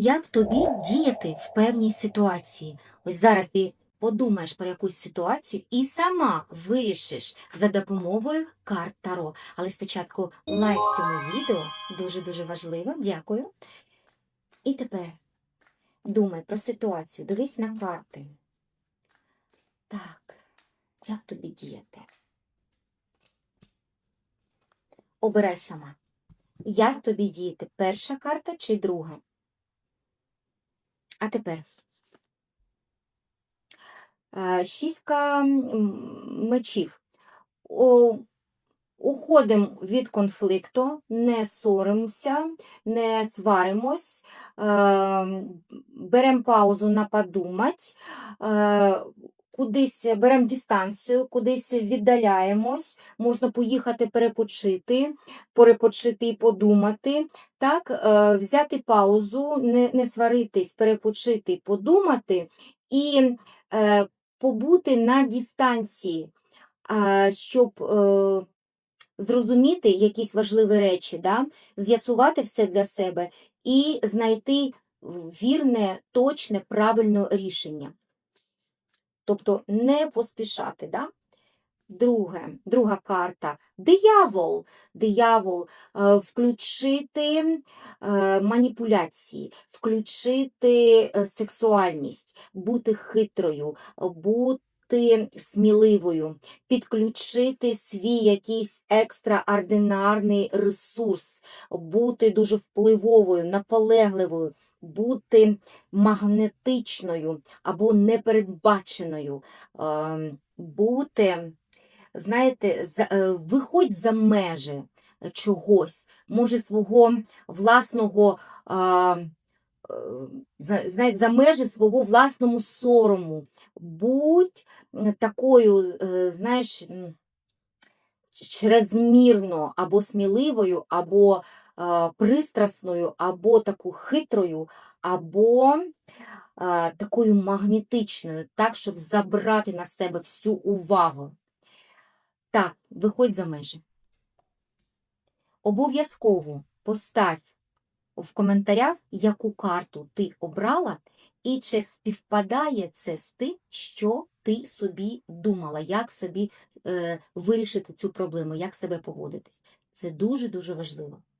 Як тобі діяти в певній ситуації? Ось зараз ти подумаєш про якусь ситуацію і сама вирішиш за допомогою карт Таро. Але спочатку лайк цьому відео, дуже-дуже важливо, дякую. І тепер думай про ситуацію, дивись на карти. Так, як тобі діяти? Обирай сама. Як тобі діяти? Перша карта чи друга? А тепер. Е, шістка мечів. Уходимо від конфлікту, не соримося, не сваримось, е, беремо паузу на подумать, е, кудись беремо дистанцію, кудись віддаляємось, можна поїхати перепочити, перепочити і подумати. Так, е, взяти паузу, не, не сваритись, перепочити, подумати і е, побути на дистанції, щоб е, зрозуміти якісь важливі речі, да? з'ясувати все для себе і знайти вірне, точне, правильне рішення. Тобто не поспішати. Да? Друге, друга карта диявол. Диявол е, включити е, маніпуляції, включити е, сексуальність, бути хитрою, бути сміливою, підключити свій якийсь екстраординарний ресурс, бути дуже впливовою, наполегливою, бути магнетичною або непередбаченою, ем, бути знаєте, е, виходь за межі чогось, може свого власного, е, за- за межі свого власного сорому. Будь такою, е, знаєш, чрезмірно або сміливою, або а, пристрасною, або таку хитрою, або а, такою магнетичною, так, щоб забрати на себе всю увагу. Так, виходь за межі. Обов'язково постав в коментарях, яку карту ти обрала, і чи співпадає це з тим, що ти собі думала, як собі е, вирішити цю проблему, як себе поводитись. Це дуже-дуже важливо.